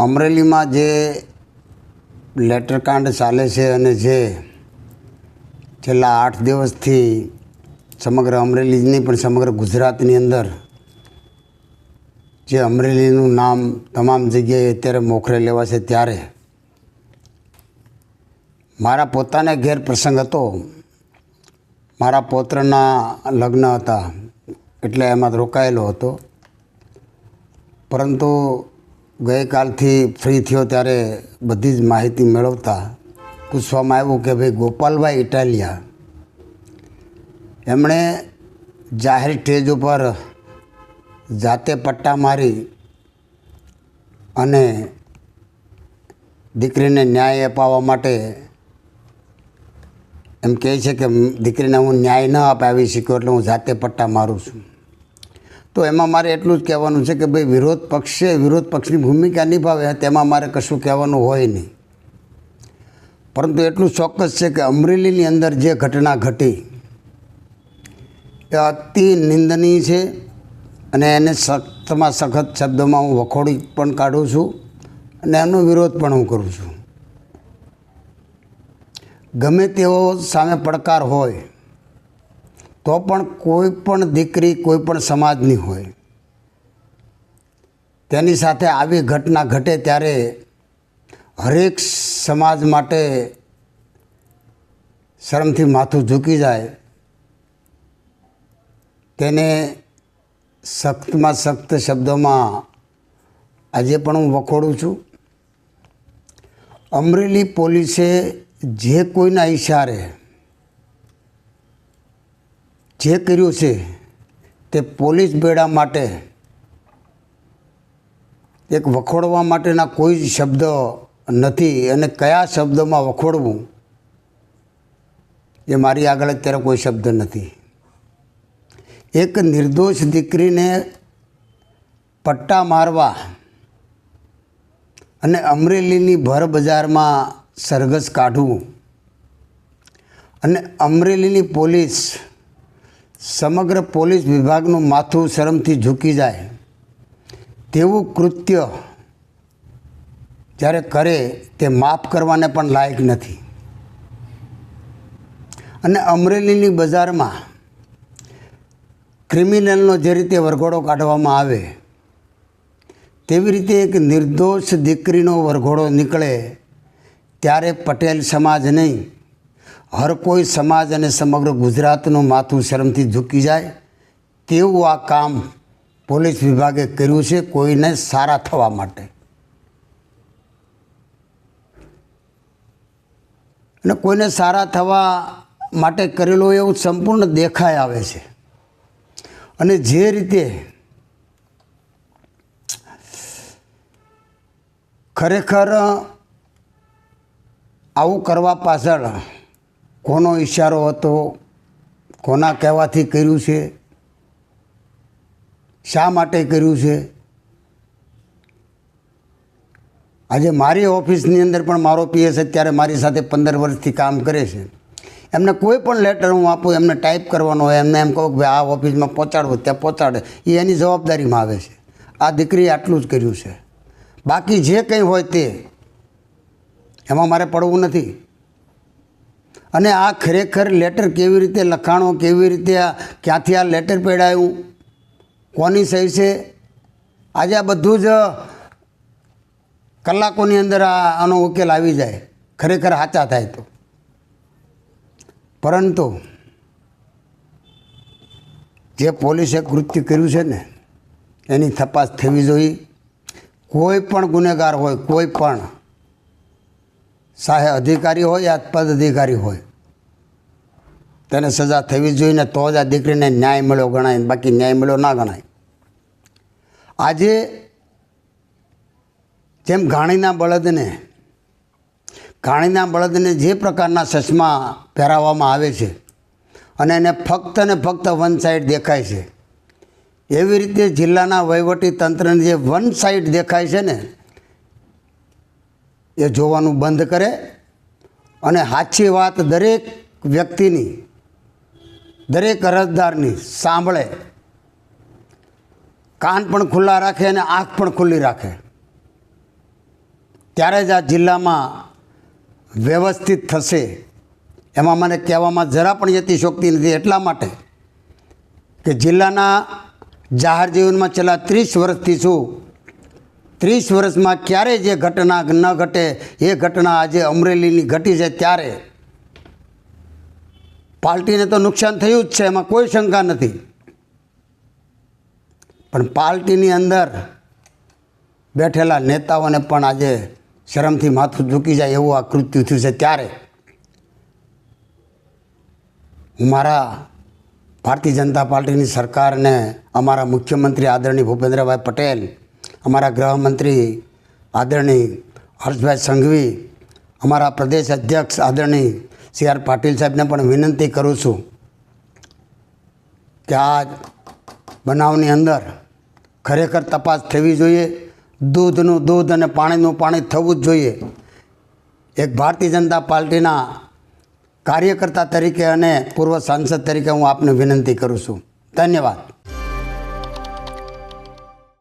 અમરેલીમાં જે લેટરકાંડ ચાલે છે અને જે છેલ્લા આઠ દિવસથી સમગ્ર અમરેલીની પણ સમગ્ર ગુજરાતની અંદર જે અમરેલીનું નામ તમામ જગ્યાએ અત્યારે મોખરે લેવાશે ત્યારે. મારા પોતાને ઘેર પ્રસંગ હતો. મારા પૌત્રના લગ્ન હતા. એટલે એમાં રોકાયેલો હતો. પરંતુ ગઈકાલથી ફ્રી થયો ત્યારે બધી જ માહિતી મેળવતા પૂછવામાં આવ્યું કે ભાઈ ગોપાલભાઈ ઇટાલિયા, એમણે જાહેર સ્ટેજ ઉપર જાતે પટ્ટા મારી અને દીકરીને ન્યાય અપાવવા માટે એમ કહે છે કે દીકરીને હું ન્યાય ન અપાવી શક્યો એટલે હું જાતે પટ્ટા મારું છું. તો એમાં મારે એટલું જ કહેવાનું છે કે ભાઈ વિરોધ પક્ષે વિરોધ પક્ષની ભૂમિકા નિભાવે તેમાં મારે કશું કહેવાનું હોય નહીં. પરંતુ એટલું ચોક્કસ છે કે અમરેલીની અંદર જે ઘટના ઘટી, એ અતિ નિંદનીય છે અને એને સખ્તમાં સખત શબ્દોમાં હું વખોડી પણ કાઢું છું અને એનો વિરોધ પણ હું કરું છું. ગમે તેવો સામે પડકાર હોય તો પણ કોઈ પણ દીકરી, કોઈ પણ સમાજની હોય. તેની સાથે આવી ઘટના ઘટે ત્યારે હરેક સમાજ માટે શરમથી માથું ઝૂકી જાય. તેને સખ્તમાં સખ્ત શબ્દોમાં આજે પણ હું વખોડું છું. અમરેલી પોલીસે જે કોઈના ઈશારે જે કર્યું છે તે પોલીસ બેડા માટે એક વખોડવા માટેના કોઈ જ શબ્દ નથી અને કયા શબ્દોમાં વખોડવું એ મારી આગળ અત્યારે કોઈ શબ્દ નથી. એક નિર્દોષ દીકરીને પટ્ટા મારવા અને અમરેલીની ભર બજારમાં સરઘસ કાઢવું અને અમરેલીની પોલીસ સમગ્ર પોલીસ વિભાગનું માથું શરમથી ઝૂકી જાય. તેવું કૃત્ય જ્યારે કરે તે માફ કરવાને પણ લાયક નથી. અને અમરેલીની બજારમાં ક્રિમિનલનો જે રીતે વરઘોડો કાઢવામાં આવે, તેવી રીતે એક નિર્દોષ દીકરીનો વરઘોડો નીકળે ત્યારે પટેલ સમાજ નહીં. હર કોઈ સમાજ અને સમગ્ર ગુજરાતનું માથું શરમથી ઝૂકી જાય, તેવું આ કામ પોલીસ વિભાગે કર્યું છે કોઈને સારા થવા માટે. અને કોઈને સારા થવા માટે કરેલું એવું સંપૂર્ણ દેખાય આવે છે. અને જે રીતે ખરેખર આવું કરવા પાછળ કોનો ઈશારો હતો, કોના કહેવાથી કર્યું છે, શા માટે કર્યું છે? આજે મારી ઓફિસની અંદર પણ મારો પીએસ અત્યારે મારી સાથે પંદર વર્ષથી કામ કરે છે. એમને કોઈ પણ લેટર હું આપું, એમને ટાઈપ કરવાનો હોય, એમને એમ કહું કે આ ઓફિસમાં પહોંચાડવું ત્યાં પહોંચાડે. એ એની જવાબદારીમાં આવે છે. આ દીકરીએ આટલું જ કર્યું છે. બાકી જે કંઈ હોય તે, એમાં મારે પડવું નથી. અને આ ખરેખર લેટર કેવી રીતે, લખાણો કેવી રીતે ક્યાંથી આ લેટર પેડાયું, કોની સહી છે? આજે આ બધું જ કલાકોની અંદર આ, આનો ઉકેલ આવી જાય. ખરેખર સાચા થાય તો. પરંતુ જે પોલીસે કૃત્ય કર્યું છે ને, એની તપાસ થવી જોઈએ. કોઈ પણ ગુનેગાર હોય, કોઈ પણ સાહે અધિકારી હોય, યા પદ અધિકારી હોય તેને સજા થવી જોઈએ તો જ આ દીકરીને ન્યાય મળ્યો ગણાય બાકી ન્યાય મળ્યો ના ગણાય. આજે જેમ ઘાણીના બળદને ઘાણીના બળદને જે પ્રકારના ચશ્મા પહેરાવવામાં આવે છે અને એને ફક્ત ને ફક્ત વન સાઈડ દેખાય છે, એવી રીતે જિલ્લાના વહીવટી તંત્રને જે વન સાઈડ દેખાય છે ને, એ જોવાનું બંધ કરે અને સાચી વાત દરેક વ્યક્તિની દરેક અરજદારની સાંભળે. કાન પણ ખુલ્લા રાખે અને આંખ પણ ખુલ્લી રાખે. ત્યારે જ આ જિલ્લામાં વ્યવસ્થિત થશે. એમાં મને કહેવામાં જરા પણ યતિશોક્તિ નથી એટલા માટે કે જિલ્લાના જાહેર જીવનમાં છેલ્લા ત્રીસ વર્ષથી છું ત્રીસ વર્ષમાં ક્યારે જે ઘટના ન ઘટે, એ ઘટના આજે અમરેલીની ઘટી છે ત્યારે પાર્ટીને તો નુકસાન થયું જ છે, એમાં કોઈ શંકા નથી. પણ પાર્ટીની અંદર બેઠેલા નેતાઓને પણ આજે શરમથી માથું ઝૂકી જાય એવું આ થયું છે ત્યારે. હું મારા ભારતીય જનતા પાર્ટીની સરકારને, અમારા મુખ્યમંત્રી આદરણીય ભૂપેન્દ્રભાઈ પટેલ, અમારા ગૃહમંત્રી આદરણીય હર્ષભાઈ સંઘવી, અમારા પ્રદેશ અધ્યક્ષ આદરણીય સી આર પાટીલ સાહેબને પણ વિનંતી કરું છું કે આ બનાવની અંદર ખરેખર તપાસ થવી જોઈએ, દૂધનું દૂધ અને પાણીનું પાણી થવું જ જોઈએ. એક ભારતીય જનતા પાર્ટીના કાર્યકર્તા તરીકે અને પૂર્વ સાંસદ તરીકે હું આપને વિનંતી કરું છું. ધન્યવાદ.